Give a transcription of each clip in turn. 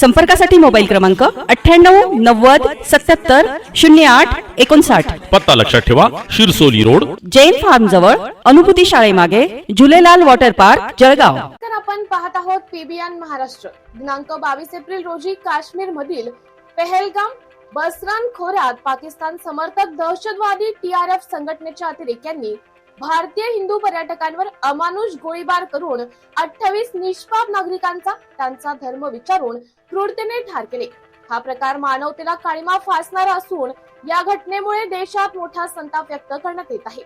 संपर्कासाठी मोबाईल क्रमांक अठ्ठ्याण्णव नव्वद सत्याहत्तर शून्य आठ एकोणसाठ. पत्ता लक्षात ठेवा शिरसोली रोड. जैन फार्म जवळ अनुभूती शाळेमागे झुलेलाल वॉटर पार्क जळगाव. तर आपण पाहत आहोत पीबीएन महाराष्ट्र. दिनांक बावीस एप्रिल रोजी काश्मीर मधील पेहलगाम बसरान खोऱ्यात पाकिस्तान समर्थक दहशतवादी टीआरएफ संघटनेच्या अतिरेक्यांनी भारतीय हिंदू पर्यटकांवर अमानुष गोळीबार करून अठ्ठावीस निष्पाप नागरिकांचा त्यांचा धर्म विचारून क्रूरतेने ठार केले. हा प्रकार मानवतेला काळीमा फासणारा असून या घटनेमुळे देशात मोठा संताप व्यक्त करण्यात येत आहे.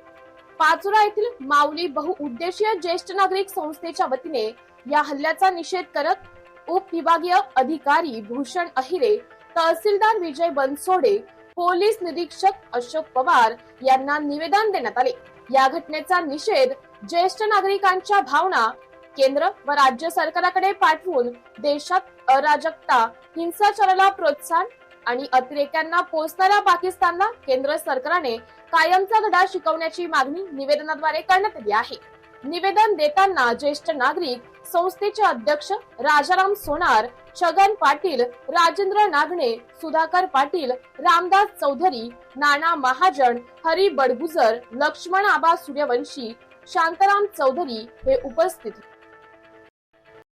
पाचोरा येथील माऊली बहुउद्देशीय ज्येष्ठ नागरिक संस्थेच्या वतीने या हल्ल्याचा निषेध करत उपविभागीय अधिकारी भूषण अहिरे तहसीलदार विजय बनसोडे पोलीस निरीक्षक अशोक पवार यांना निवेदन देण्यात आले. या घटनेचा निषेध ज्येष्ठ नागरिकांच्या भावना केंद्र व राज्य सरकारकडे पाठवून देशात अराजकता हिंसाचाराला प्रोत्साहन आणि अतिरेक्यांना पोचणाऱ्या पाकिस्तानला केंद्र सरकारने कायमचा धडा शिकवण्याची मागणी निवेदनाद्वारे करण्यात आली आहे. निवेदन देताना ज्येष्ठ नागरिक संस्थेचे अध्यक्ष राजाराम सोनार छगन पाटील राजेंद्र नागणे सुधाकर पाटील रामदास चौधरी नाना महाजन हरी बडगुजर लक्ष्मण आबा सूर्यवंशी शांताराम चौधरी हे उपस्थित होते.